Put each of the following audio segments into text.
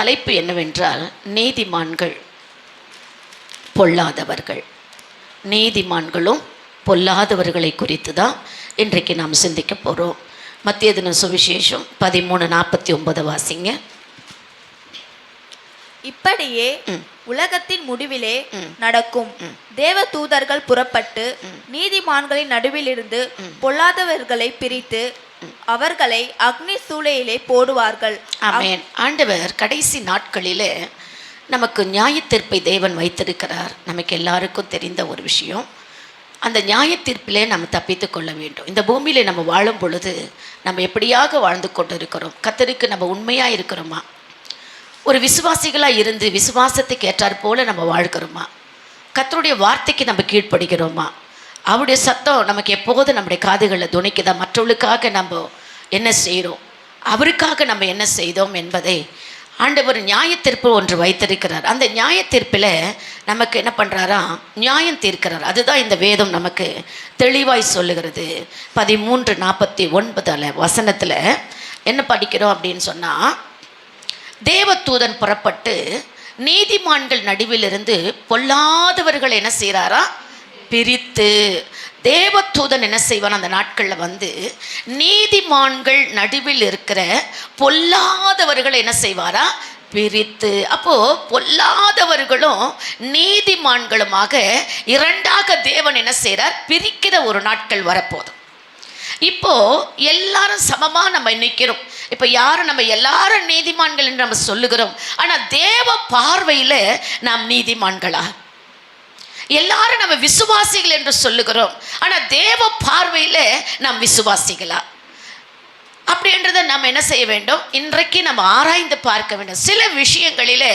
தலைப்பு என்னவென்றால் நீதிமான்கள் பொல்லாதவர்கள். நீதிமான்களும் பொல்லாதவர்களை குறித்து தான் இன்றைக்கு நாம் சிந்திக்க போகிறோம் மத்திய தின சுவிசேஷம் பதிமூணு நாற்பத்தி ஒன்பது வாசிங்க. இப்படியே. உலகத்தின் முடிவிலே. நடக்கும் தேவ தூதர்கள் புறப்பட்டு நீதிமான்களின் நடுவிலிருந்து பொல்லாதவர்களை பிரித்து அவர்களை அக்னி சூளையிலே போடுவார்கள். ஆமேன். ஆண்டவர் கடைசி நாட்களிலே நமக்கு நியாயத்தீர்ப்பை தேவன் வைத்திருக்கிறார். நமக்கு எல்லாருக்கும் தெரிந்த ஒரு விஷயம். அந்த நியாயத்தீர்ப்பிலே நம்ம தப்பித்து கொள்ள வேண்டும். இந்த பூமியில் நம்ம வாழும் பொழுது நம்ம எப்படியாக வாழ்ந்து கொண்டு இருக்கிறோம் கத்தருக்கு நம்ம உண்மையாக இருக்கிறோமா? ஒரு விசுவாசிகளாக இருந்து விசுவாசத்துக்கு ஏற்றாற் போல நம்ம வாழ்கிறோமா? கத்தருடைய வார்த்தைக்கு நம்ம கீழ்ப்படுகிறோமா? அவருடைய சத்தம் நமக்கு எப்போதும் நம்முடைய காதுகளில் துணிக்குதா? மற்றவர்களுக்காக நம்ம என்ன செய்கிறோம் அவருக்காக நம்ம என்ன செய்தோம் என்பதை ஆண்டவர் நியாயத்தீர்ப்பு ஒன்று வைத்திருக்கிறார். அந்த நியாயத்தீர்ப்பில் நமக்கு என்ன பண்ணுறாரா நியாயம் தீர்க்கிறார். அதுதான் இந்த வேதம் நமக்கு தெளிவாய் சொல்லுகிறது. பதிமூன்று நாற்பத்தி ஒன்பதில் வசனத்தில் என்ன படிக்கிறோம் அப்படின்னு சொன்னால் தேவதூதன் புறப்பட்டு நீதிமான்கள் நடுவிலிருந்து பொல்லாதவர்கள் என்ன செய்கிறாரா பிரித்து தேவதூதன் என்ன செய்வான்? அந்த நாட்களில் வந்து நீதிமான்கள் நடுவில் இருக்கிற பொல்லாதவர்கள் என்ன செய்வாரா? பிரித்து. அப்போ பொல்லாதவர்களும் நீதிமான்களுமாக இரண்டாக தேவன் என்ன செய்கிறார் பிரிக்கிற ஒரு நாட்கள் வரப்போதும் இப்போ எல்லாரும் சமமா நம்ம நிற்கிறோம் இப்போ யாரும் நம்ம எல்லாரும் நீதிமான்கள் என்று நம்ம சொல்லுகிறோம். ஆனால் தேவ பார்வையில் நாம் நீதிமான்களா எல்லாரும் நம்ம விசுவாசிகள் என்று சொல்லுகிறோம். ஆனால் தேவ பார்வையில் நாம் விசுவாசிகளா? அப்படின்றத நம்ம என்ன செய்ய வேண்டும்? இன்றைக்கு நம்ம ஆராய்ந்து பார்க்க வேண்டும். சில விஷயங்களில்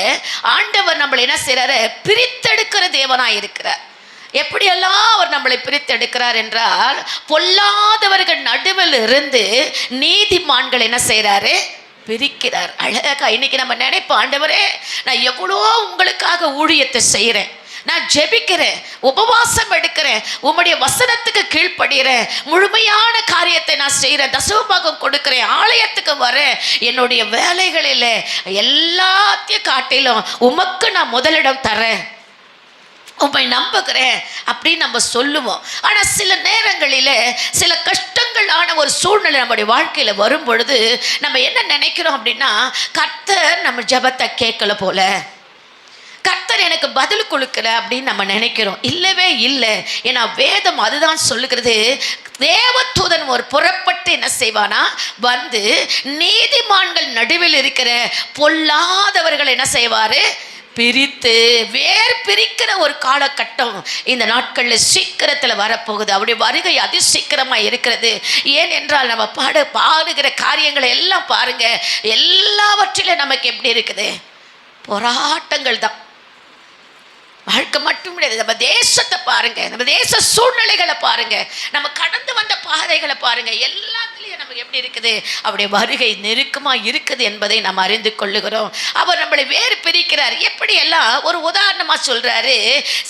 ஆண்டவர் நம்மளை என்ன செய்கிறாரு பிரித்தெடுக்கிற தேவனாக இருக்கிறார். எப்படியெல்லாம் அவர் நம்மளை பிரித்தெடுக்கிறார் என்றால் பொல்லாதவர்கள் நடுவில் இருந்து நீதிமான்கள் என்ன செய்கிறாரு பிரிக்கிறார். அழகா இன்னைக்கு நம்ம நினைப்போம் ஆண்டவரே நான் எவ்வளோ உங்களுக்காக ஊழியத்தை செய்கிறேன் நான் ஜெபிக்கிறேன் உபவாசம் எடுக்கிறேன் உம்முடைய வசனத்துக்கு கீழ்ப்படுகிறேன் முழுமையான காரியத்தை நான் செய்கிறேன் தசவபாகம் கொடுக்குறேன் ஆலயத்துக்கு வரேன். என்னுடைய வேலைகளில் எல்லாத்தையும் காட்டிலும் உமக்கு நான் முதலிடம் தரேன். உண்மை நம்புகிறேன் அப்படின்னு நம்ம சொல்லுவோம். ஆனால் சில நேரங்களில் சில கஷ்டங்களான ஒரு சூழ்நிலை நம்முடைய வாழ்க்கையில் வரும் பொழுது நம்ம என்ன நினைக்கிறோம் அப்படின்னா கர்த்தர் நம்ம ஜெபத்தை கேட்கல போல. கர்த்தர் எனக்கு பதில் கொடுக்கல அப்படின்னு நம்ம நினைக்கிறோம். இல்லவே இல்லை. ஏன்னா வேதம் அதுதான் சொல்லுகிறது. தேவதூதன் ஒரு புறப்பட்டு என்ன செய்வானா? வந்து நீதிமான்கள் நடுவில் இருக்கிற பொல்லாதவர்கள் என்ன செய்வார்? பிரித்து வேர் பிரிக்கிற ஒரு காலகட்டம் இந்த நாட்களில் சீக்கிரத்தில் வரப்போகுது. அவருடைய வருகை அதி சீக்கிரமாக இருக்கிறது. ஏன் என்றால் நம்ம பாடு பாடுகிற காரியங்களை எல்லாம் பாருங்க. எல்லாவற்றிலும் நமக்கு எப்படி இருக்குது? போராட்டங்கள் தான். வாழ்க்கை மட்டும் கிடையாது நம்ம தேசத்தை பாருங்க. நம்ம தேச சூழ்நிலைகளை பாருங்க. நம்ம கடந்து வந்த பாதைகளை பாருங்க. எல்லாத்துலேயும் நமக்கு எப்படி இருக்குது? அவருடைய வருகை நெருக்கமாக இருக்குது என்பதை நாம் அறிந்து கொள்ளுகிறோம். அவர் நம்மளை வேறு பிரிக்கிறார். எப்படியெல்லாம்? ஒரு உதாரணமாக சொல்கிறாரு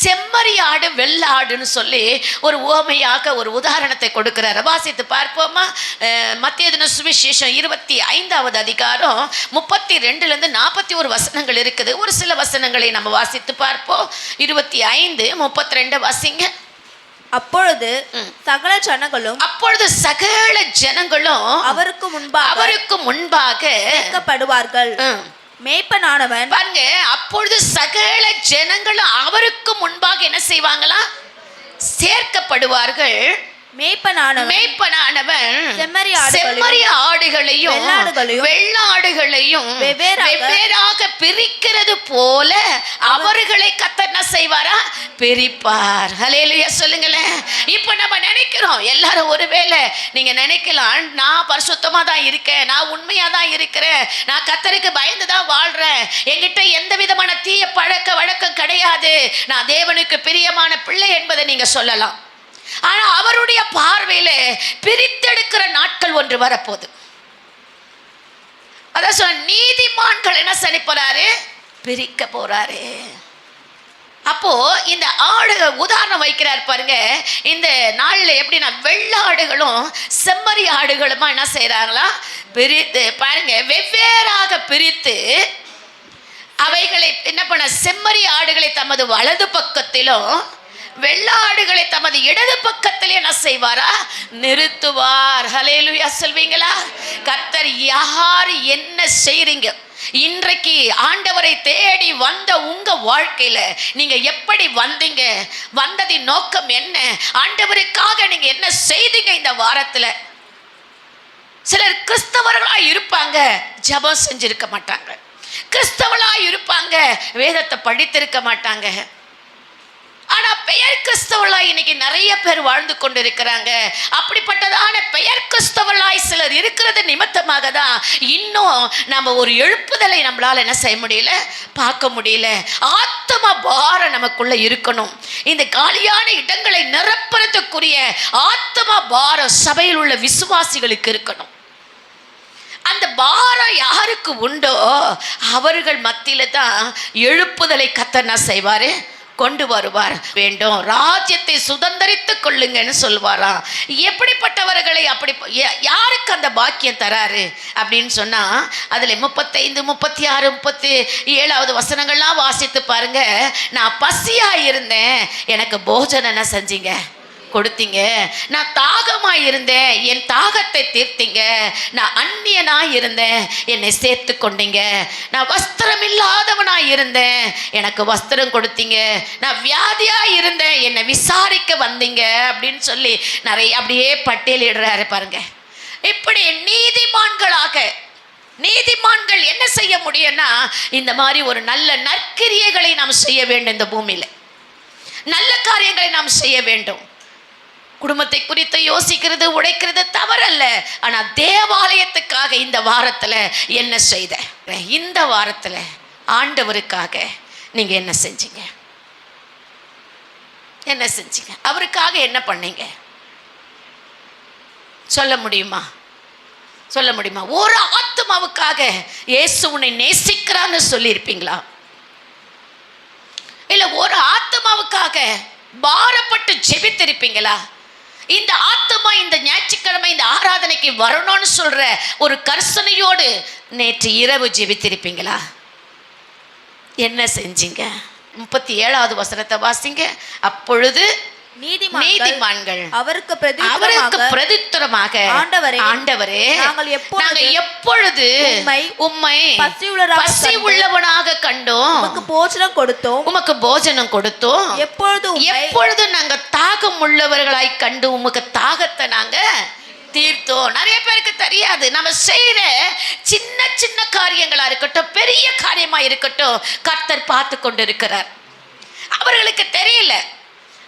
செம்மறி ஆடு வெள்ளாடுன்னு சொல்லி ஒரு ஓமையாக ஒரு உதாரணத்தை கொடுக்கிறார். வாசித்து பார்ப்போமா? மத்திய தின சுவிசேஷம் இருபத்தி ஐந்தாவது அதிகாரம் முப்பத்தி ரெண்டுலேருந்து நாற்பத்தி ஒரு வசனங்கள் இருக்குது. ஒரு சில வசனங்களை நம்ம வாசித்து பார்ப்போம். இருபத்தி ஐந்து முப்பத்தி ரெண்டு வாசிங்க. அப்பொழுது. சகல ஜனங்களும் அப்பொழுது சகல ஜனங்களும் அவருக்கு முன்பாக அவருக்கு முன்பாக வைக்கப்படுவார்கள் ம், மேய்ப்பனானவன் பாருங்க அப்பொழுது சகல ஜனங்களும் அவருக்கு முன்பாக என்ன செய்வாங்களா? சேர்க்கப்படுவார்கள். மேய்ப்பனானவன் மேய்ப்பனானவன் செம்மறி ஆடுகளையும் வெள்ளாடுகளையும் வெவ்வேறாக பிரிக்கிறது போல அவர்களை கத்தர் என்ன செய்வாரா? பிரிப்பார். ஹலேலுயா சொல்லுங்களேன். இப்போ நம்ம நினைக்கிறோம் எல்லாரும் ஒருவேளை நீங்க நினைக்கலாம் நான் பரிசுத்தமா தான் இருக்கேன் நான் உண்மையா தான் இருக்கிறேன் நான் கத்தருக்கு பயந்து தான் வாழ்றேன் என்கிட்ட எந்த விதமான தீய பழக்க வழக்கம் கிடையாது. நான் தேவனுக்கு பிரியமான பிள்ளை என்பதை நீங்க சொல்லலாம். ஆனால் அவருடைய பார்வையில் பிரித்தெடுக்கிற நாட்கள் ஒன்று வரப்போகுது. அதான் சொன்ன நீதிமான்கள் என்ன சனி போறாரு? பிரிக்க போறாரு. அப்போ இந்த ஆடுகள் உதாரணம் வைக்கிறார் பாருங்க. இந்த நாளில் எப்படின்னா வெள்ள ஆடுகளும் செம்மறி ஆடுகளுமா என்ன செய்கிறாங்களா பிரித்து பாருங்க வெவ்வேறாக பிரித்து அவைகளை என்ன பண்ண செம்மறி ஆடுகளை தமது வலது பக்கத்திலும் வெள்ளாடுகளை தமது இடது பக்கத்தில் என்ன செய்வாரா? நிறுத்துவார். ஹலேலுயா சொல்வீங்களா? கத்தர் யார் என்ன செய்றீங்க? இன்றைக்கு ஆண்டவரை தேடி வந்த உங்க வாழ்க்கையில நீங்க எப்படி வந்தீங்க? வந்ததின் நோக்கம் என்ன? ஆண்டவருக்காக நீங்க என்ன செய்தீங்க இந்த வாரத்துல? சிலர் கிறிஸ்தவர்களா இருப்பாங்க ஜபம் செஞ்சிருக்க மாட்டாங்க. கிறிஸ்தவளா இருப்பாங்க வேதத்தை படித்திருக்க மாட்டாங்க. ஆனா பெயர் கிறிஸ்தவர்களாய் இன்னைக்கு நிறைய பேர் வாழ்ந்து கொண்டிருக்கிறாங்க. அப்படிப்பட்டதான பெயர் கிறிஸ்தவர்களாய் சிலர் இருக்கிறது நிமித்தமாக தான் இன்னும் நம்ம ஒரு எழுப்புதலை நம்மளால என்ன செய்ய முடியல? பார்க்க முடியல. ஆத்ம பாரம் நமக்குள்ள இருக்கணும். இந்த காலியான இடங்களை நிரப்புறதுக்குரிய ஆத்ம பாரம் சபையில் உள்ள விசுவாசிகளுக்கு இருக்கணும். அந்த பாரம் யாருக்கு உண்டோ? அவர்கள் மத்தியில தான் எழுப்புதலை கத்தனா செய்வாரு? கொண்டு வருவார். வேண்டும். ராஜ்யத்தை சுதந்தரித்துக் கொள்ளுங்கன்னு சொல்வாராம். எப்படிப்பட்டவர்களை அப்படி யா- யாருக்கு அந்த பாக்கியம் தராரு? அப்படின்னு சொன்னா அதுல முப்பத்தைந்து முப்பத்தி ஆறு முப்பத்தி ஏழாவது வசனங்கள்லாம் வாசித்து பாருங்க. நான் பசியா இருந்தேன். எனக்கு போஜனம் செஞ்சீங்க. கொடுத்தீங்க. நான் தாகமாக இருந்தேன். என் தாகத்தை தீர்த்தீங்க. நான் அந்நியனாக இருந்தேன். என்னை சேர்த்து கொண்டீங்க. நான் வஸ்திரம் இல்லாதவனாக இருந்தேன். எனக்கு வஸ்திரம் கொடுத்தீங்க. நான் வியாதியாக இருந்தேன். என்னை விசாரிக்க வந்தீங்க அப்படின்னு சொல்லி நிறைய அப்படியே பட்டியலிடுறாரு பாருங்க. இப்படி நீதிமான்களாக நீதிமான்கள் என்ன செய்ய முடியும்னா இந்த மாதிரி ஒரு நல்ல நற்கிரியைகளை நாம் செய்ய வேண்டும் இந்த பூமியில். நல்ல காரியங்களை நாம் செய்ய வேண்டும். குடும்பத்தை குறித்து யோசிக்கிறது உடைக்கிறது தவறல்ல. ஆனால் தேவாலயத்துக்காக இந்த வாரத்தில் என்ன செய்த? இந்த வாரத்தில் ஆண்டவருக்காக நீங்கள் என்ன செஞ்சீங்க? என்ன செஞ்சீங்க? அவருக்காக என்ன பண்ணீங்க? சொல்ல முடியுமா? சொல்ல முடியுமா? ஒரு ஆத்மாவுக்காக இயேசு உன்னை நேசிக்கிறான்னு சொல்லியிருப்பீங்களா? இல்லை ஒரு ஆத்மாவுக்காக பாரப்பட்டு ஜெபித்திருப்பீங்களா? இந்த ஆத்மா இந்த ஞாயிற்றுக்கிழமை இந்த ஆராதனைக்கு வரணும்னு சொல்ற ஒரு கர்சனையோடு நேற்று இரவு ஜெபித்திருப்பீங்களா? என்ன செஞ்சீங்க? முப்பத்தி ஏழாவது வசனத்தை வாசிங்க. அப்பொழுது நீதிமான்கள் அவருக்கு அவருக்கு பிரதித்துரமாக ஆண்டவரே, ஆண்டவரே நாங்கள் எப்பொழுது எப்பொழுது உம்மை பசி உள்ளவனாக கண்டோம். உமக்கு போஜனம் கொடுத்தோம். உமக்கு போஜனம் கொடுத்தோம். எப்பொழுது எப்பொழுது நாங்க தாகம் உள்ளவர்களாய் கண்டு உமக்கு தாகத்தை நாங்க தீர்த்தோம். நிறைய பேருக்கு தெரியாது. நம்ம செய்யற சின்ன சின்ன காரியங்களா இருக்கட்டும் பெரிய காரியமா இருக்கட்டும் கர்த்தர் பார்த்து கொண்டு இருக்கிறார் அவர்களுக்கு தெரியல.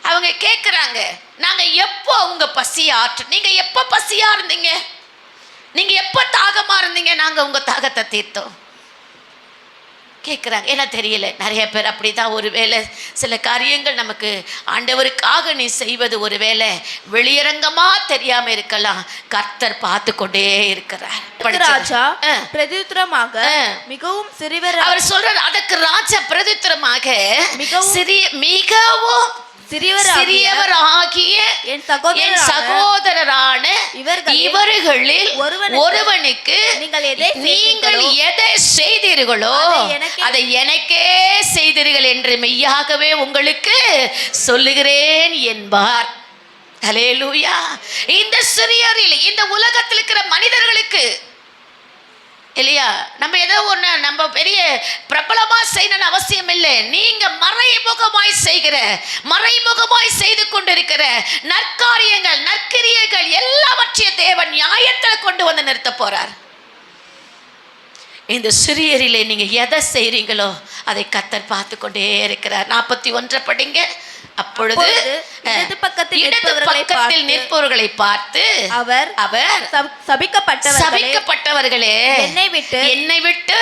அவங்க கேட்குறாங்க நாங்க எப்போ உங்க பசியை ஆற்று நீங்க எப்போ பசியா இருந்தீங்க? நீங்க எப்போ தாகமா இருந்தீங்க? நாங்க உங்க தாகத்தை தீர்த்தோம். கேட்குறாங்க ஏன்னா தெரியல. நிறைய பேர் அப்படி தான் ஒரு வேளை சில காரியங்கள் நமக்கு ஆண்டவருக்காக நீ செய்வது ஒரு வேளை வெளியரங்கமாக தெரியாமல் இருக்கலாம். கர்த்தர் பார்த்து கொண்டே இருக்கிறார் ராஜா ஆ. மிகவும் சிறிவர் அவர் சொல்றார் அதற்கு ராஜா பிரதித்திரமாக மிகவும் சிறிய மிகவும் சிறியவர் ஆகிய என் என் சகோதரர் சகோதரரான இவர்களில் ஒருவனுக்கு நீங்கள் எதை செய்தீர்களோ, அதை எனக்கே- செய்தீர்கள் என்று மெய்யாகவே உங்களுக்கு சொல்லுகிறேன் என்பார். ஹalleluya. இந்த சிறியரில் இந்த உலகத்தில் இருக்கிற மனிதர்களுக்கு இல்லையா? நம்ம ஏதோ ஒன்று நம்ம பெரிய பிரபலமாக செய்யணும்னு அவசியம் இல்லை. நீங்கள் மறைமுகமாய் செய்கிற மறைமுகமாய் செய்து கொண்டிருக்கிற நற்காரியங்கள் நற்கிரியைகள் எல்லாவற்றையும் தேவன் நியாயத்தில் கொண்டு வந்து நிறுத்த போகிறார் இந்த சிறியரிலே நீங்கள் எதை செய்கிறீங்களோ அதை கத்தர் பார்த்து கொண்டே இருக்கிறார். நாற்பத்தி ஒன்றை படிங்க. அப்பொழுது இடது பக்கத்தில் பக்கத்தில் பார்த்து, நிற்பவர்களை பார்த்து அவர் அவர் சப்- சபிக்கப்பட்டவர்களே என்னை விட்டு என்னை விட்டு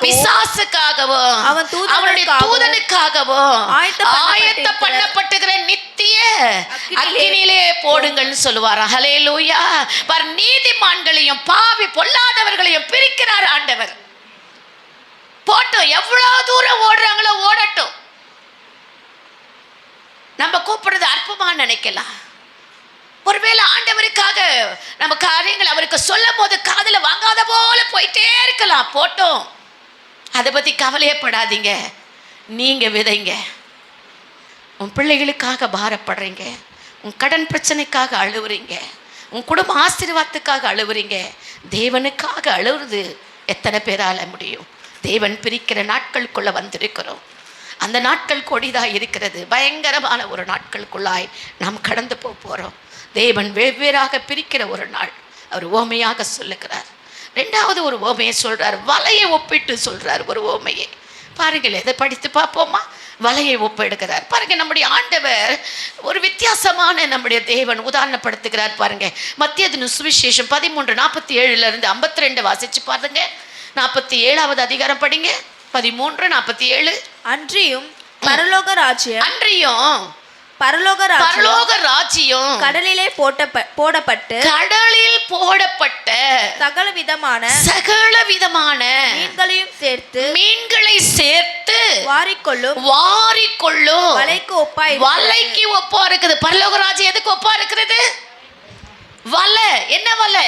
பிசாசுக்காகவும் அவன் அவனுடைய தூதனுக்காகவும் ஆயத்த பண்ணப்பட்டுகிற நித்திய அக்கினியிலே போடுங்கள்னு சொல்லுவாரா? ஹalleluya. பர் நீதிமான்களையும் பாவி பொல்லாதவர்களையும் பிரிக்கிறார் ஆண்டவர். போட்டும் எவ்வளவு தூரம் ஓடுறாங்களோ ஓடட்டும். நம்ம கூப்பிடுறது அற்பமாக நினைக்கலாம். ஒருவேளை ஆண்டவருக்காக நம்ம காரியங்கள் அவருக்கு சொல்லும் போது காதில் வாங்காத போல போயிட்டே இருக்கலாம் போட்டோம். அதை பற்றி கவலையப்படாதீங்க நீங்கள் விதைங்க. உன் பிள்ளைகளுக்காக பாரப்படுறீங்க. உன் கடன் பிரச்சனைக்காக அழுவுறீங்க. உன் குடும்ப ஆசீர்வாதத்துக்காக அழுவுறீங்க. தேவனுக்காக அழுவுறது எத்தனை பேரால முடியும். தேவன் பிரிக்கிற நாட்களுக்குள்ளே வந்திருக்கிறோம். அந்த நாட்கள் கொடிதாக இருக்கிறது. பயங்கரமான ஒரு நாட்களுக்குள்ளாய் நாம் கடந்து போக போகிறோம் தேவன் வெவ்வேறாக பிரிக்கிற ஒரு நாள். அவர் ஓமையாக சொல்லுகிறார். ரெண்டாவது ஒரு ஓமையை சொல்கிறார் வலையை ஒப்பிட்டு சொல்கிறார் ஒரு ஓமையை. பாருங்கள் இதை படித்து பார்ப்போமா? வலையை ஒப்பிடுகிறார். பாருங்க நம்முடைய ஆண்டவர் ஒரு வித்தியாசமான நம்முடைய தேவன் உதாரணப்படுத்துகிறார் பாருங்க. மத்திய சுவிசேஷம் பதிமூன்று நாற்பத்தி ஏழுல இருந்து ஐம்பத்தி ரெண்டு வாசிச்சு பாருங்க. நாற்பத்தி ஏழாவது அதிகாரம் படிங்க. பதிமூன்று நாற்பத்தி ஏழு அன்றியும் பரலோக ராஜ்யம் அன்றியும் பரலோக ராஜ்யம் பரலோக ராஜ்யம் கடலிலே போட்ட போடப்பட்டு கடலில் போடப்பட்ட சகல விதமான சகல விதமான மீன்களையும் சேர்த்து மீன்களை சேர்த்து வாரிக்கொள்ளும் வாரிக்கொள்ளும். வலைக்கு ஒப்பாய் வலைக்கு ஒப்பா இருக்குது. பரலோகராஜ் எதுக்கு ஒப்பா இருக்கிறது? வலை. என்ன வலை?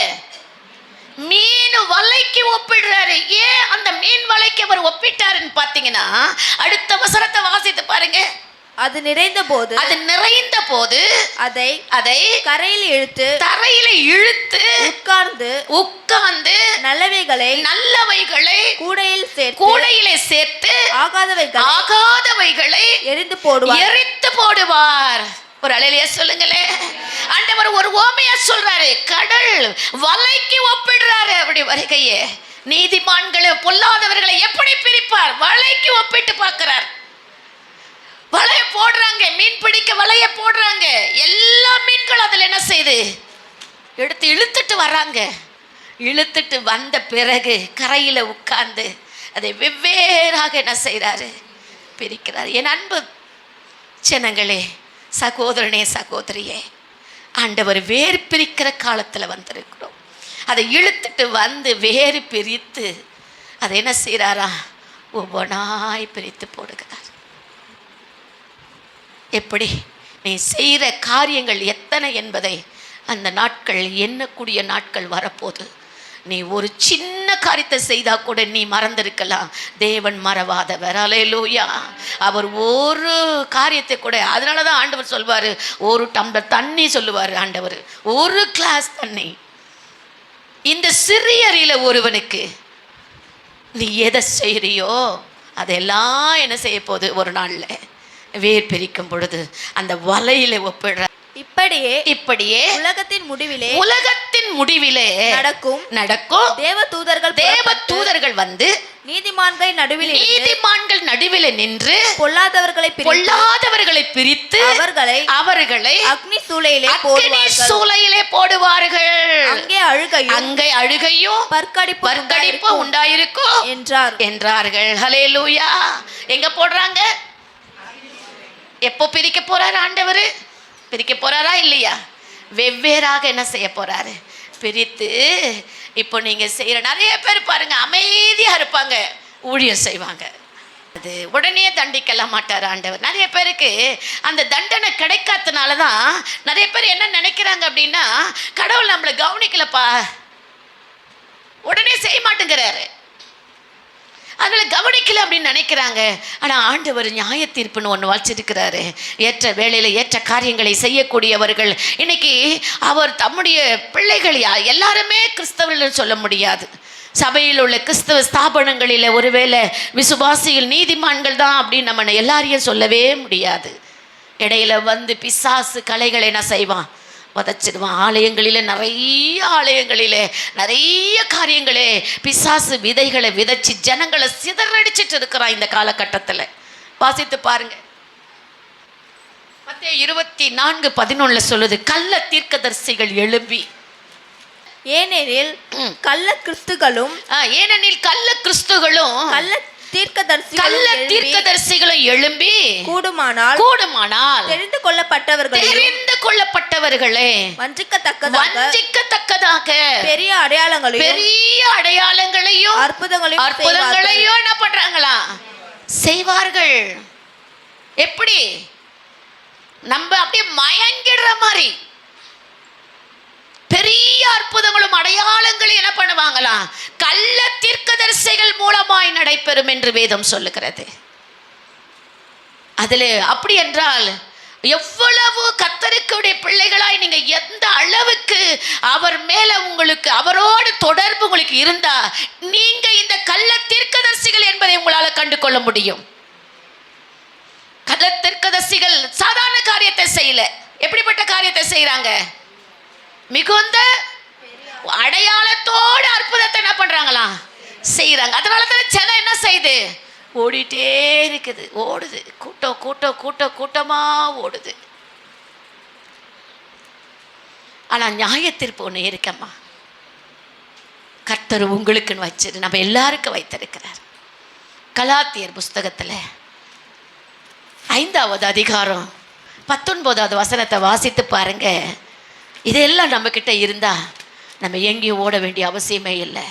மீன் வலைக்கு ஒப்பிடுறாரு. ஏன் அந்த மீன் வலைக்கு அவர் ஒப்பிட்டாருன்னு பார்த்தீங்கன்னா அடுத்த வசனத்தை வாசித்து பாருங்க. அது நிறைந்த போது அது நிறைந்த போது அதை அதை கரையில் இழுத்து தரையில இழுத்து உட்கார்ந்து உட்கார்ந்து நல்லவைகளை நல்லவைகளை கூடையில் சேர்த்து கூடையிலே சேர்த்து ஆகாதவைகளை ஆகாதவைகளை எரிந்து போடுவார். எரித்து போடுவார். ஒரு அலையிலேயே சொல்லுங்களே. ஆண்டவர் ஒரு ஓமையா சொல்றாரு கடல் வலைக்கு ஒப்பிடுறாரு அப்படி வருகையே. நீதிமான்களை பொல்லாதவர்களை எப்படி பிரிப்பார்? வலைக்கு ஒப்பிட்டு பார்க்கிறார். வலைய போடுறாங்க மீன் பிடிக்க வலைய போடுறாங்க. எல்லா மீன்களும் அதில் என்ன செய்யுது எடுத்து இழுத்துட்டு வர்றாங்க. இழுத்துட்டு வந்த பிறகு கரையில் உட்கார்ந்து அதை வெவ்வேறாக என்ன செய்கிறாரு பிரிக்கிறார். என் அன்பு ஜனங்களே சகோதரனே சகோதரியே ஆண்டவர் வேறு பிரிக்கிற காலத்தில் வந்திருக்கிறோம். அதை இழுத்துட்டு வந்து வேறு பிரித்து அதை என்ன செய்கிறாரா ஒவ்வொன்றாய் பிரித்து போடுகிறார். எப்படி? நீ செய்கிற காரியங்கள் எத்தனை என்பதை அந்த நாட்கள் எண்ணக்கூடிய நாட்கள் வரப்போகுது. நீ ஒரு சின்ன காரியத்தை செய்தா கூட நீ மறந்திருக்கலாம். தேவன் மறவாதவர். அலையலூயா அவர் ஒரு காரியத்தை கூட அதனால தான் ஆண்டவர் சொல்வார் ஒரு டம்ளர் தண்ணி சொல்லுவார் ஆண்டவர். ஒரு கிளாஸ் தண்ணி. இந்த சிறியறியில் ஒருவனுக்கு நீ எதை செய்கிறியோ அதெல்லாம் என்ன செய்ய போகுது ஒரு நாளில் வேர் பிரிக்கும் பொழுது அந்த வலையில் ஒப்பிடுற இப்படியே இப்படியே உலகத்தின் முடிவிலே உலகத்தின் முடிவிலே நடக்கும் நடக்கும் தேவ தூதர்கள் தேவ தூதர்கள் வந்து நீதிமான்கள் நடுவில் நீதிமான்கள் நடுவில் நின்று பொல்லாதவர்களை பொல்லாதவர்களை பிரித்து அவர்களை அவர்களை அக்னி சூளையிலே போடுவார்கள். சூளையிலே போடுவார்கள். அங்கே அழுகையும் அங்கே அழுகையும் பற்கடிப்பு பற்கடிப்பு உண்டாயிருக்கும் என்றார். என்றார்கள். ஹலேலூயா எங்க போடுறாங்க? எப்போ பிரிக்க போறாரு ஆண்டவர்? பிரிக்க போகிறாரா இல்லையா? வெவ்வேறாக என்ன செய்ய போகிறாரு பிரித்து இப்போ நீங்கள் செய்கிற நிறைய பேர் பாருங்கள் அமைதியாக இருப்பாங்க ஊழியம் செய்வாங்க. அது உடனே தண்டிக்கலாம் மாட்டார் ஆண்டவர். நிறைய பேருக்கு அந்த தண்டனை கிடைக்காதனால தான் நிறைய பேர் என்ன நினைக்கிறாங்க அப்படின்னா கடவுள் நம்மளை கவனிக்கலப்பா. உடனே செய்ய மாட்டேங்கிறாரு. அதனால் கவனிக்கல அப்படின்னு நினைக்கிறாங்க. ஆனால் ஆண்டவர் நியாய தீர்ப்புன்னு ஒன்று வச்சிருக்கிறாரு. ஏற்ற வேலையில் ஏற்ற காரியங்களை செய்யக்கூடியவர்கள். இன்னைக்கு அவர் தம்முடைய பிள்ளைகள் யா- எல்லாருமே கிறிஸ்தவர்கள் சொல்ல முடியாது. சபையில் உள்ள கிறிஸ்தவ ஸ்தாபனங்களில் ஒருவேளை விசுவாசியில் நீதிமான்கள் தான் அப்படின்னு நம்ம எல்லாரையும் சொல்லவே முடியாது. இடையில வந்து பிசாசு கலைகளை என்ன செய்வான் உதச்சிடுவான் ஆலயங்களில் நிறைய ஆலயங்களிலே நிறைய காரியங்களே பிசாசு விதைகளை விதைச்சு ஜனங்களை சிதறடிச்சிட்டு இருக்கிறான் இந்த காலகட்டத்தில். வாசித்து பாருங்க. மத்திய இருபத்தி நான்கு பதினொன்றில் சொல்லுது கள்ள தீர்க்கதரிசிகள் எழும்பி. ஏனெனில். கள்ள கிறிஸ்துகளும் ஏனெனில் கள்ள கிறிஸ்துகளும் கள்ள கள்ள தீர்க்கதரிசிகளும் எழும்பி கூடுமானால் கூடுமானால் தெரிந்து கொள்ளப்பட்டவர்களையும் தெரிந்து கொள்ளப்பட்டவர்களே வஞ்சிக்கத்தக்கதாக வஞ்சிக்கத்தக்கதாக பெரிய அடையாளங்களையும் பெரிய அடையாளங்களையும் அற்புதங்களையும். அற்புதங்களையும் என்ன பண்றாங்களா? செய்வார்கள். எப்படி? நம்ம அப்படியே மயங்கிடுற மாதிரி. பெரிய அற்புதங்களும் அடையாளங்களும் என்ன பண்ணுவாங்களாம் கள்ள தீர்க்கதரிசிகள் மூலமாய் நடைபெறும் என்று வேதம் சொல்லுகிறது. அதில் அப்படி என்றால் எவ்வளவு கத்தருக்குடைய பிள்ளைகளாய் நீங்க எந்த அளவுக்கு அவர் மேல உங்களுக்கு அவரோடு தொடர்பு உங்களுக்கு இருந்தா நீங்க இந்த கள்ள தீர்க்கதரிசிகள் என்பதை உங்களால கண்டு கொள்ள முடியும். கள்ள தீர்க்கதரிசிகள் சாதாரண காரியத்தை செய்யல. எப்படிப்பட்ட காரியத்தை செய்கிறாங்க மிகுந்த அடையாளத்தோட அற்புதத்தை என்ன பண்றாங்களாம் செய்கிறாங்க அதனால தானே சென்னை என்ன செய்யுது? ஓடிட்டே இருக்குது. ஓடுது. கூட்டம் கூட்டம் கூட்டம் கூட்டமா ஓடுது. ஆனால் நியாயத்தீர்ப்பு ஒன்று இருக்கம்மா. கர்த்தர் உங்களுக்குன்னு வச்சது. நம்ம எல்லாருக்கும் வைத்திருக்கிறார். கலாத்தியர் புஸ்தகத்தில் ஐந்தாவது அதிகாரம் பத்தொன்பதாவது வசனத்தை வாசித்து பாருங்கள் இதெல்லாம் நம்மக்கிட்ட இருந்தா நம்ம எங்கேயும் ஓட வேண்டிய அவசியமே இல்லை.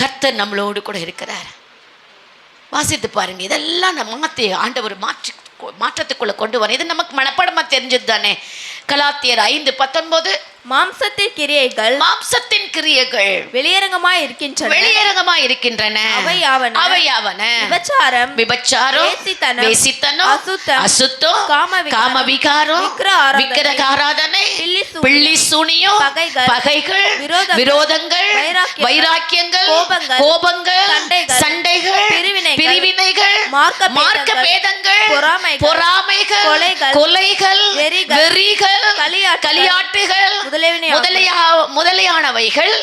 கர்த்தர் நம்மளோடு கூட இருக்கிறார். வாசித்து பாருங்க இதெல்லாம் நம்ம மாற்றி ஆண்டவர் மாற்றி மாற்றத்துக்குள்ளே கொண்டு வரேன் இது நமக்கு மனப்பாடமாக தெரிஞ்சது தானே. கலாத்தியர் ஐந்து பத்தொன்பது. மாம்சத்தின் கிரியைகள் மாம்சத்தின் கிரியைகள் வெளியரங்கமாய் இருக்கின்றன. வெளியரங்கமா இருக்கின்றன. அவையாவன. அவையாவன விபச்சாரம் விபச்சாரம் வேசித்தனம், வேசித்தனம் அசுத்தம், அசுத்தம் காமவிகாரம், காமவிகாரம் விக்கிர ஆராதனை, விக்கிரகாராதனை பில்லி சூனியம், பிள்ளி சூனியம் பகைகள், பகைகள் விரோதங்கள், வைராக்கியங்கள், கோபங்கள், கோபங்கள் சண்டைகள், பிரிவினைகள், மார்க்க மார்க்க பேதங்கள் பொறாமைகள், பொறாமைகள் கொலைகள், கொலைகள் வெறிகள், களியாட்டுகள், முதலியா முதலியானவைகள்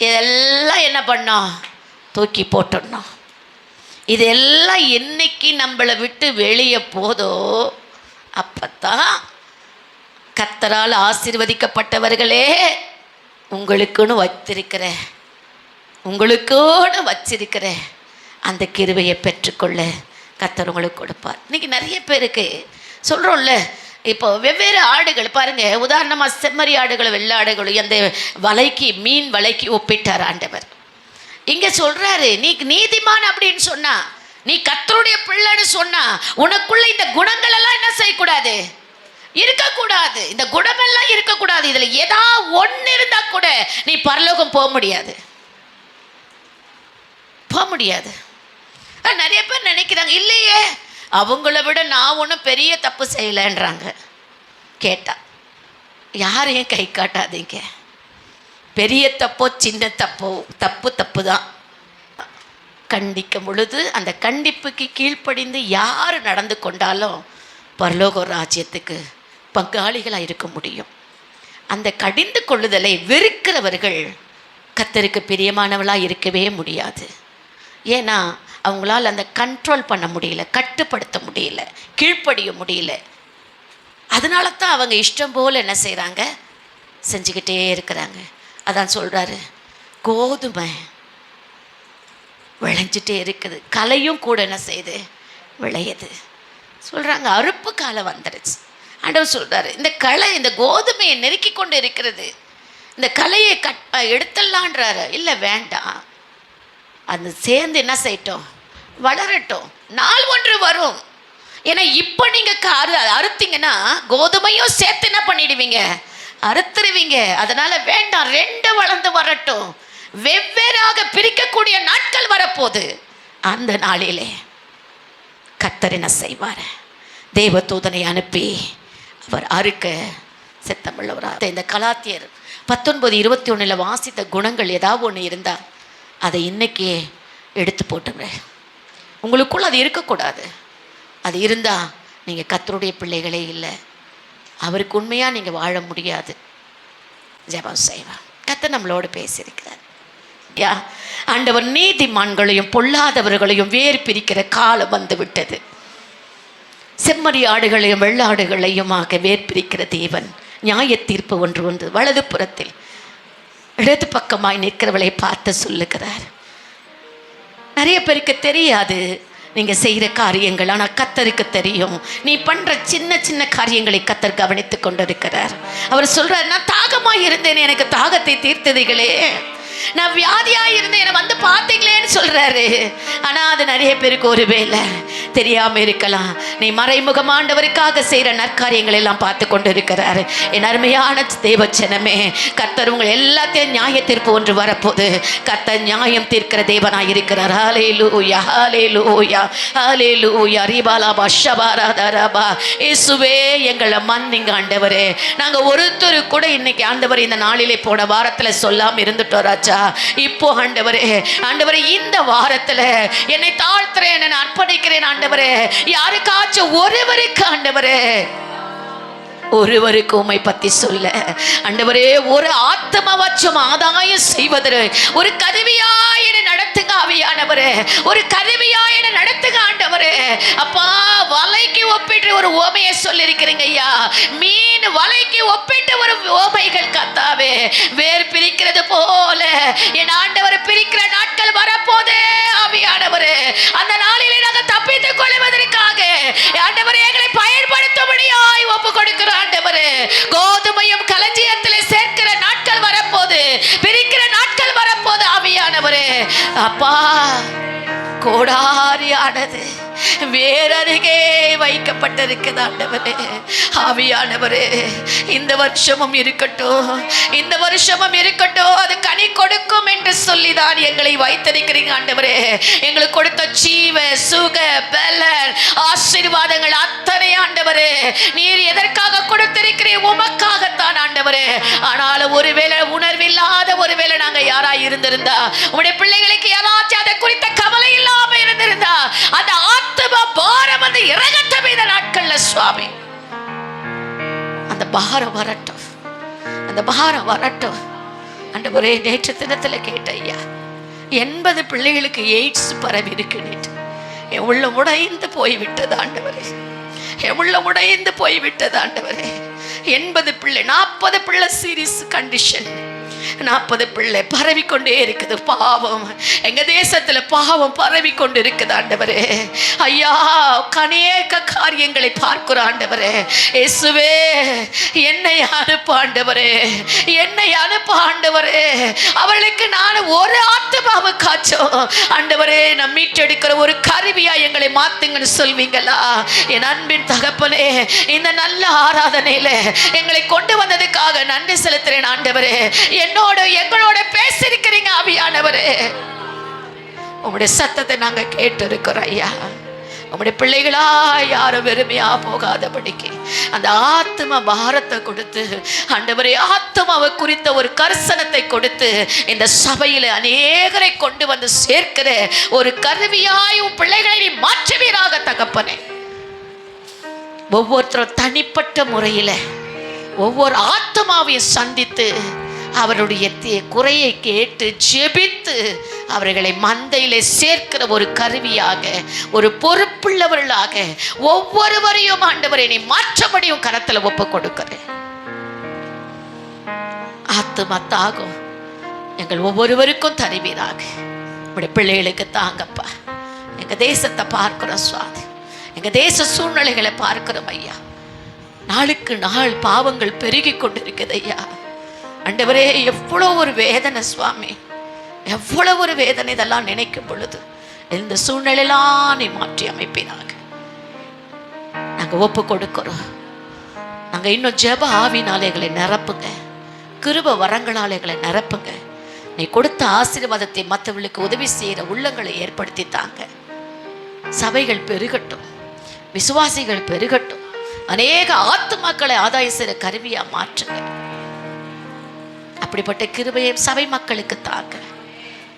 இதெல்லாம் என்ன பண்ணோம் தூக்கி போட்டுடணும் இதெல்லாம் என்னைக்கு நம்மளை விட்டு வெளியே போதோ அப்பத்தான் கத்தரால் ஆசீர்வதிக்கப்பட்டவர்களே உங்களுக்குன்னு வச்சிருக்கிற உங்களுக்குன்னு வச்சிருக்கிற அந்த கிருபையை பெற்றுக்கொள்ள. கத்தர் உங்களுக்கு கொடுப்பார். இன்னைக்கு நிறைய பேருக்கு சொல்கிறோம்ல இப்போ வெவ்வேறு ஆடுகள் பாருங்க உதாரணமாக செம்மறி ஆடுகளும் வெள்ளை ஆடுகளும் அந்த வலைக்கு மீன் வலைக்கு ஒப்பிட்டார் ஆண்டவர். இங்கே சொல்கிறாரு நீ நீதிமான் அப்படின்னு சொன்னா நீ கத்தருடைய பிள்ளைன்னு சொன்னா உனக்குள்ள இந்த குணங்கள் எல்லாம் என்ன செய்யக்கூடாது? இருக்கக்கூடாது. இந்த குணமெல்லாம் இருக்கக்கூடாது. இதில் ஏதா ஒன்று இருந்தால் கூட நீ பரலோகம் போக முடியாது. போக முடியாது. நிறைய பேர் நினைக்கிறாங்க இல்லையே அவங்கள விட நான் ஒன்றும் பெரிய தப்பு செய்யலைன்றாங்க. கேட்டா யாரையும் கை காட்டாதீங்க? பெரிய தப்போ சின்ன தப்போ தப்பு தப்பு தான் கண்டிக்கும் பொழுது அந்த கண்டிப்புக்கு கீழ்ப்படிந்து யார் நடந்து கொண்டாலும் பரலோக ராஜ்யத்துக்கு பங்காளிகளாக இருக்க முடியும். அந்த கடிந்து கொள்ளுதலை வெறுக்கிறவர்கள் கத்தருக்கு பிரியமானவளாக இருக்கவே முடியாது. ஏன்னா அவங்களால் அந்த கண்ட்ரோல் பண்ண முடியல கட்டுப்படுத்த முடியல கீழ்ப்படிய முடியல. அதனால தான் அவங்க இஷ்டம் போல் என்ன செய்கிறாங்க செஞ்சுக்கிட்டே இருக்கிறாங்க. அதான் சொல்கிறாரு கோதுமை விளைஞ்சிட்டே இருக்குது. கலையும் கூட என்ன செய்யுது? விளையுது. சொல்கிறாங்க அறுப்பு காலம் வந்துடுச்சு ஆண்டவர் சொல்கிறாரு இந்த களை இந்த கோதுமையை நெருக்கி கொண்டு இருக்கிறது. இந்த கலையை கட் எடுத்துடலான்றாரு இல்லை வேண்டாம். அது சேர்ந்து என்ன செய்யட்டும்? வளரட்டும். நாள் ஒன்று வரும். ஏன்னா இப்போ நீங்கள் அறு அறுத்தீங்கன்னா கோதுமையும் சேர்த்து என்ன பண்ணிடுவீங்க? அறுத்துருவீங்க. அதனால் வேண்டாம் ரெண்டு வளர்ந்து வரட்டும். வெவ்வேறாக பிரிக்கக்கூடிய நாட்கள் வரப்போகுது. அந்த நாளிலே கத்தர் என்ன செய்வார்? தேவதூதனை அனுப்பி அவர் அறுக்க சித்தமிழவராக இந்த கலாத்தியர் பத்தொன்பது இருபத்தி ஒன்றில் வாசித்த குணங்கள் ஏதாவது ஒன்று இருந்தால் அதை இன்னைக்கே எடுத்து போட்டுங்க உங்களுக்குள்ள அது இருக்கக்கூடாது. அது இருந்தால் நீங்கள் கத்தருடைய பிள்ளைகளே இல்லை. அவருக்கு உண்மையாக நீங்கள் வாழ முடியாது. ஜெபம் செய்வா கத்தை நம்மளோடு பேசியிருக்கிறார். யா ஆண்டவர் நீதிமான்களையும் பொல்லாதவர்களையும் வேறு பிரிக்கிற காலம் வந்து விட்டது. செம்மறி ஆடுகளையும் வெள்ளாடுகளையுமாக வேர் பிரிக்கிற தேவன் நியாய தீர்ப்பு ஒன்று ஒன்று வலது புறத்தில் இடது பக்கமாய் நிற்கிறவளை பார்த்து சொல்லுகிறார். நிறைய பேருக்கு தெரியாது. நீங்கள் செய்கிற காரியங்கள் ஆனால் கத்தருக்கு தெரியும். நீ பண்ணுற சின்ன சின்ன காரியங்களை கத்தர் கவனித்து கொண்டிருக்கிறார். அவர் சொல்கிறார் நான் தாகமாக இருந்தேன் எனக்கு தாகத்தை தீர்த்ததுகளே. நான் வியாதியாக இருந்தேன் என்னை வந்து பார்த்தீங்களேன்னு சொல்கிறாரு ஆனால் அது நிறைய பேருக்கு ஒரு வேலை. தெரியாமல் இருக்கலாம். நீ மறைமுகமாண்டவருக்காக செய்கிற நற்காரியங்கள் எல்லாம் பார்த்து கொண்டு இருக்கிறாரு என் அருமையான தேவச்சனமே கர்த்தர் உங்கள் எல்லாத்தையும் நியாய தீர்ப்பு ஒன்று வரப்போது கர்த்தர் நியாயம் தீர்க்கிற தேவனாய் இருக்கிறார். ஹாலே லூயா ஹாலே லூயா ஹாலே லூயா ரிபாலாபா ஷபாராதாராபா இயேசுவே எங்களை மன்னிங்க ஆண்டவரே. நாங்கள் ஒருத்தர் கூட இன்னைக்கு ஆண்டவர் இந்த நாளிலே போன வாரத்தில் சொல்லாமல் இருந்துட்டோம் ராஜா. இப்போ ஆண்டவரே ஆண்டவரே இந்த வாரத்தில் என்னை தாழ்த்துறேன் என்னை அர்ப்பணிக்கிறேன் ஆண்டவரே. யாருக்காச்சும் ஒருவருக்கு ஆண்டவரே. ஒருவருக்கு உண்மை பத்தி சொல்ல. ஆண்டவரே ஒரு ஆத்மாவாச்சும் ஆதாயம் செய்வதற்கு ஒரு கருவியாயின நடத்துங்க ஆவியானவரே. ஒரு கருவியாயின நடத்துங்க ஆண்டவரே. அப்பா வலைக்கு ஒப்பிட்டு ஒரு ஓமையை சொல்லியிருக்கிறீங்க ஐயா. மீன் வலைக்கு ஒப்பிட்டு ஒரு ஓமைகள் கத்தாவே. வேர் பிரிக்கிறது போல. என் ஆண்டவர் பிரிக்கிற நாட்கள் வரப்போதே ஆவியானவரே. அந்த நாளிலே நாங்கள் தப்பித்துக் கொள்வதற்காக ஆண்டவரே எங்களை பயன்படுத்தும்படியாய் ஒப்பு கொடுக்கிறோம். ஆண்டவரே கோதுமையும் களஞ்சியத்தில் சேர்க்கிற நாட்கள் வரப்போது பிரிக்கிற நாட்கள் வரப்போது ஆவியானவரே. அப்பா கோடாரியானது வேறருகே வைக்கப்பட்டிருக்குது ஆண்டவரே. ஆவியானவரே இந்த வருஷமும் இருக்கட்டும் இந்த வருஷமும் இருக்கட்டும் அது கனி கொடுக்கும் என்று சொல்லிதான் எங்களை வைத்திருக்கிறீங்க ஆண்டவரே. எங்களுக்கு கொடுத்த ஜீவ சுக பலன் ஆசீர்வாதங்கள் அத்தனை ஆண்டவரே. நீர் எதற்காக ஆண்டவரே. ஆனாலும் ஒருவேளை உணர்வில்லாத ஒருவேளை நாங்க யாரா இருந்திருந்தா உங்களுடைய பிள்ளைகளுக்கு யாராச்சும் அதை குறித்த கவலை இல்லாம இருந்திருந்தா அந்த ஆத்ம பாரம் வந்து இறங்கட்டும் இந்த நாட்கள்ல சுவாமி. அந்த பாரம் வரட்டும். அந்த பாரம் வரட்டும். ஆண்டவரே நேற்று தினத்துல கேட்ட ஐயா எண்பது பிள்ளைகளுக்கு எய்ட்ஸ் பரவி இருக்கு நேற்று. என் உள்ள உடைந்து போய்விட்டது ஆண்டவரே. எவ்வளோ உடைந்து போய்விட்டது ஆண்டவரே. எண்பது பிள்ளை நாற்பது பிள்ளை சீரியஸ் கண்டிஷன் நாற்பது பிள்ளை பரவிக்கொண்டே இருக்குது. பாவம். எங்க தேசத்துல பாவம் பரவி கொண்டு இருக்குது ஆண்டவரே. ஐயா அநேக காரியங்களை பார்க்கிற ஆண்டவரே. இயேசுவே என்னை அனுப்ப ஆண்டவரே. என்னை அனுப்ப ஆண்டவரே. அவளுக்கு நான் ஒரு ஆத்மாவுக்காச்சும் ஆண்டவரே நான் மீட்டெடுக்கிற ஒரு கருவியா எங்களை மாத்துங்கன்னு சொல்வீங்களா? என் அன்பின் தகப்பனே இந்த நல்ல ஆராதனையில எங்களை கொண்டு வந்ததுக்காக நன்றி செலுத்துறேன் ஆண்டவரே. என்னோட எங்களோட பேசியிருக்கிறீங்க ஆவியானவரே உங்களுடைய சத்தத்தை நாங்க கேட்டு இருக்கிறோம் ஐயா. உங்களுடைய பிள்ளைகளா யாரும் வெறுமையா போகாதபடிக்கு அந்த ஆத்ம பாரத்தை கொடுத்து ஆண்டவரே ஆத்மாவை குறித்த ஒரு கர்சனத்தை கொடுத்து இந்த சபையில அநேகரை கொண்டு வந்து சேர்க்கிற ஒரு கருவியாய் உன் பிள்ளைகளை நீ மாற்றுவீராக தகப்பனே. ஒவ்வொருத்தரும் தனிப்பட்ட முறையில ஒவ்வொரு ஆத்மாவையும் சந்தித்து அவருடைய குறையை கேட்டு ஜெபித்து அவர்களை மந்தையிலே சேர்க்கிற ஒரு கருவியாக ஒரு பொறுப்புள்ளவர்களாக ஒவ்வொருவரையும் ஆண்டவரை நீ மாற்றபடியும் கரத்தில் ஒப்பு கொடுக்கிறேன். ஆத்துமா மத்தாகும் எங்கள் ஒவ்வொருவருக்கும் தருவீராக. உடைய பிள்ளைகளுக்கு தாங்கப்பா. எங்கள் தேசத்தை பார்க்கிறோம் சுவாதி. எங்கள் தேச சூழ்நிலைகளை பார்க்கிறோம் ஐயா. நாளுக்கு நாள் பாவங்கள் பெருகி கொண்டிருக்குது ஐயா. அண்டவரே எவ்வளோ ஒரு வேதனை சுவாமி. எவ்வளோ ஒரு வேதனை இதெல்லாம் நினைக்கும் பொழுது இந்த சூழ்நிலையெல்லாம் நீ மாற்றி அமைப்பினாங்க நாங்கள் ஒப்பு கொடுக்கிறோம். நாங்கள் இன்னும் ஜெப ஆவினாலைகளை நிரப்புங்க. கிருப வரங்களாலைகளை நிரப்புங்க. நீ கொடுத்த ஆசீர்வாதத்தை மற்றவர்களுக்கு உதவி செய்கிற உள்ளங்களை ஏற்படுத்தி தாங்க. சபைகள் பெருகட்டும். விசுவாசிகள் பெருகட்டும். அநேக ஆத்துமாக்களை ஆதாய செய்கிற கருவியாக மாற்றுங்க. அப்படிப்பட்ட கிருபையை சபை மக்களுக்கு தாங்க.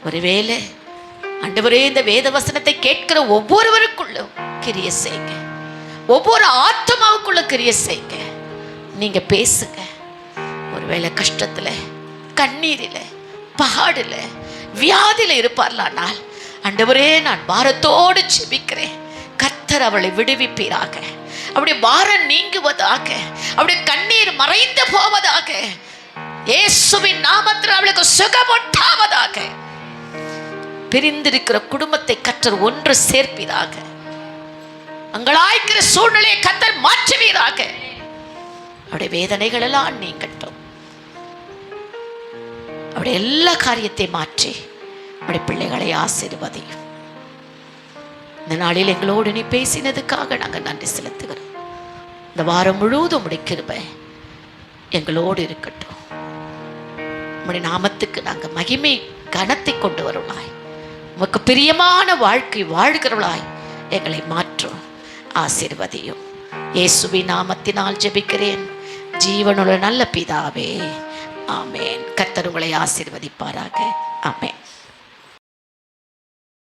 ஒருவேளை அண்டவரே இந்த வேத வசனத்தை கேட்கிற ஒவ்வொருவருக்குள்ளும் கிரிய செய்யுங்க ஒவ்வொரு ஆத்மாவுக்குள்ள கிரிய செய்யுங்க நீங்க பேசுங்க. ஒருவேளை கஷ்டத்துல கண்ணீரில் பாடுல வியாதியில இருப்பார்லானால் அண்டவரே நான் பாரத்தோடு செபிக்கிறேன் கர்த்தர் அவளை விடுவிப்பீராக. அப்படி பாரம் நீங்குவதாக அப்படி கண்ணீர் மறைந்து போவதாக இயேசுவின் நாமத்தில் அவளுக்கு சுகம் உண்டாவதாக பிரிந்திருக்கிற குடும்பத்தை கற்றர் ஒன்று சேர்ப்பீராக. அங்களாய்க்கிற சூழ்நிலையை கத்தர் மாற்றுவீராக. அவருடைய வேதனைகள் எல்லாம் நீங்கட்டும் அவருடைய எல்லா காரியத்தை மாற்றி அவருடைய பிள்ளைகளை ஆசீர்வதியும். இந்த நாளில் எங்களோடு நீ பேசினதுக்காக நாங்கள் நன்றி செலுத்துகிறோம். இந்த வாரம் முழுவதும் முடிக்கிருப்பேன் எங்களோடு இருக்கட்டும். உம்முடைய நாமத்துக்கு நாங்கள் மகிமை கனத்தை கொண்டு வருவளாய் உமக்கு பிரியமான வாழ்க்கை வாழ்கிறவளாய் எங்களை மாற்றும் ஆசீர்வதியும். இயேசுவி நாமத்தினால் ஜெபிக்கிறேன். ஜீவனுள்ள நல்ல பிதாவே ஆமேன். கத்தர் உங்களை ஆசீர்வதிப்பாராக. ஆமேன்.